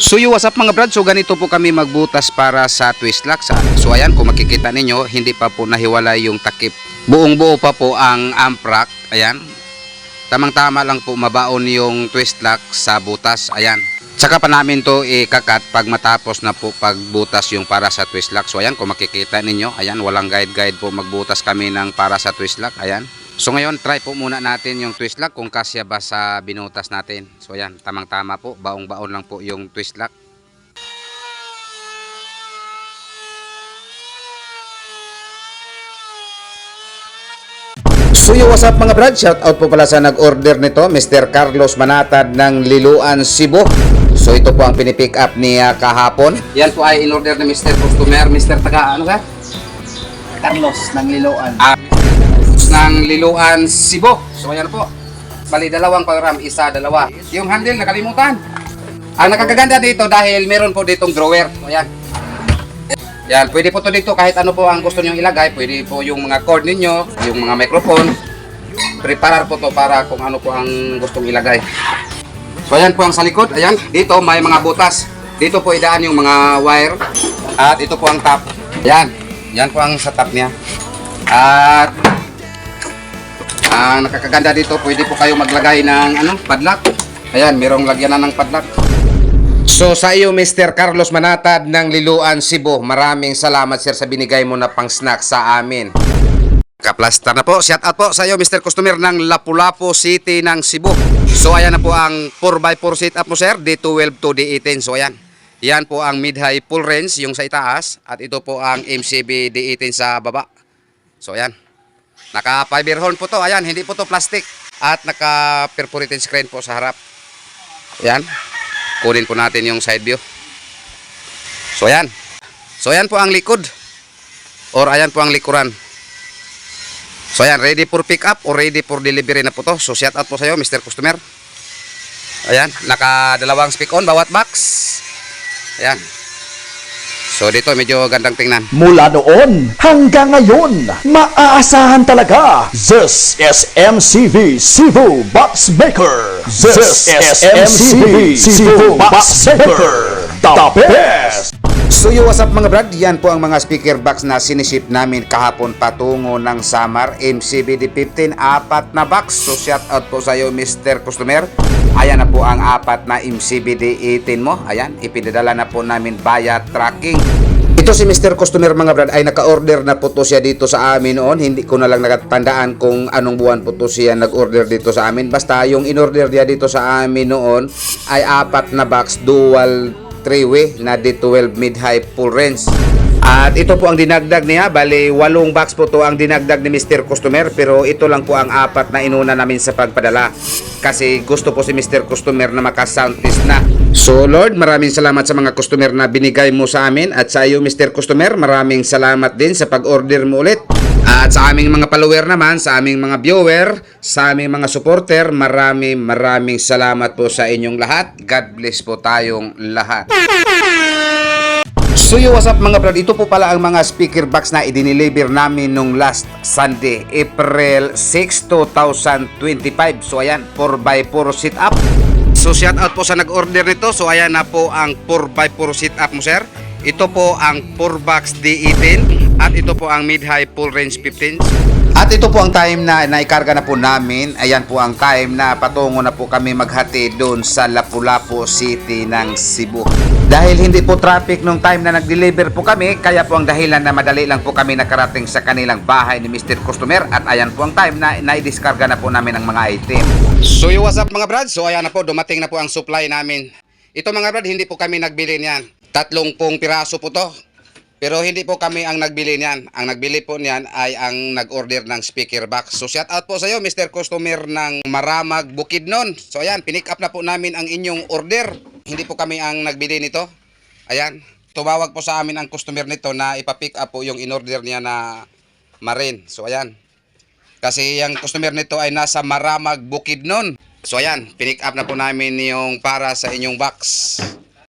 So yo, what's up mga brad? So ganito po kami magbutas para sa twist lock. Sa- So ayan, kung makikita ninyo, hindi pa po nahiwalay yung takip. Buong buo pa po ang amprack. Ayan. Tamang-tama lang po mabaon yung twist lock sa butas. Ayan. Tsaka pa namin to ikakat pag matapos na po pagbutas yung para sa twist lock. So ayan, kung makikita ninyo, ayan, walang guide-guide po magbutas kami ng para sa twist lock. Ayan. So ngayon, try po muna natin yung twist lock kung kasya ba sa binutas natin. So ayan, tamang-tama po, baong-baon lang po yung twist lock. So yo, what's up mga brad? Shout out po pala sa nag-order nito, Mr. Carlos Manatad ng Liluan, Cebu. So ito po ang pinipick up niya kahapon. Yan po ay in-order ni Mr. Customer, Mr. Taga, ano ka? Carlos ng Liloan. Ah, ng Liluan, Cebu. So ayan po. Bali, dalawang program, isa, dalawa. Yung handle, nakalimutan. Ang nakakaganda dito dahil meron po ditong drawer. So ayan. Yan, pwede po to dito kahit ano po ang gusto niyo ilagay. Pwede po yung mga cord ninyo, yung mga microphone. Preparar po to para kung ano po ang gustong ilagay. So ayan po ang sa likod. Ayan, dito may mga butas. Dito po idaan yung mga wire. At ito po ang top. Ayan, yan po ang sa top niya. At ang nakakaganda dito, pwede po kayo maglagay ng ano, padlock. Ayan, merong lagyanan ng padlock. So sa iyo Mr. Carlos Manatad ng Liluan, Cebu, maraming salamat sir sa binigay mo na pang snack sa amin. Kaplastar na po. Shout out po sa iyo Mr. Customer ng Lapu-Lapu City ng Cebu. So ayan na po ang 4x4 setup mo sir, D12 to D18. So ayan. Yan po ang mid-high full range yung sa itaas at ito po ang MCB D18 sa baba. So ayan. Naka fiber horn po to. Ayan, hindi po to plastic. At naka perforated screen po sa harap. Ayan. Kunin po natin yung side view. So ayan. So ayan po ang likod. Or ayan po ang likuran. So ayan, ready for pick up or ready for delivery na po to. So shout out po sa iyo, Mr. Customer. Ayan, naka dalawang speak on bawat box. Ayan. So dito medyo gandang tingnan. Mula noon hanggang ngayon, maaasahan talaga. This is MCV Cebu Box Maker. This is MCV Cebu Box Maker. The best. So yo, what's up mga brad? Yan po ang mga speaker box na siniship namin kahapon patungo ng Samar MCBD 15, apat na box. So shout out po sa iyo Mr. Customer. Ayan na po ang apat na MCBD 18 mo. Ayan, ipinadala na po namin via tracking. Ito si Mr. Customer mga brad ay naka-order na po to siya dito sa amin noon. Hindi ko na lang nakatandaan kung anong buwan po to siya nag-order dito sa amin. Basta yung in-order niya dito sa amin noon ay apat na box dual three-way na D12 mid-high full range. At ito po ang dinagdag niya, bali walong box po to ang dinagdag ni Mr. Customer pero ito lang po ang apat na inuna namin sa pagpadala. Kasi gusto po si Mr. Customer na maka-sound test na. So Lord, maraming salamat sa mga customer na binigay mo sa amin at sa iyo Mr. Customer, maraming salamat din sa pag-order mo ulit. At sa aming mga follower naman, sa aming mga viewer, sa aming mga supporter, maraming maraming salamat po sa inyong lahat. God bless po tayong lahat. So yo, what's up mga brad? Ito po pala ang mga speaker box na idiniliver namin nung last Sunday, April 6, 2025. So ayan, 4x4 sit up. So shout out po sa nag-order nito. So ayan na po ang 4x4 sit up mo sir. Ito po ang 4box D18 at ito po ang mid-high full range 15. At ito po ang time na naikarga na po namin. Ayan po ang time na patungo na po kami maghati doon sa Lapu-Lapu City ng Cebu. Dahil hindi po traffic nung time na nag-deliver po kami, kaya po ang dahilan na madali lang po kami nakarating sa kanilang bahay ni Mr. Customer at ayan po ang time na naidiskarga na po namin ang mga item. So yo, what's up mga brad? So ayan na po, dumating na po ang supply namin. Ito mga brad, hindi po kami nagbili niyan. Tatlong pong piraso po to. Pero hindi po kami ang nagbili niyan. Ang nagbili po niyan ay ang nag-order ng speaker box. So shout out po sa iyo Mr. Customer ng Maramag Bukidnon. So ayan, pinick up na po namin ang inyong order. Hindi po kami ang nagbili nito. Ayan, tumawag po sa amin ang customer nito na ipa-pick up po yung in-order niya na Marin. So ayan. Kasi yung customer nito ay nasa Maramag Bukidnon. So ayan, pinick up na po namin yung para sa inyong box.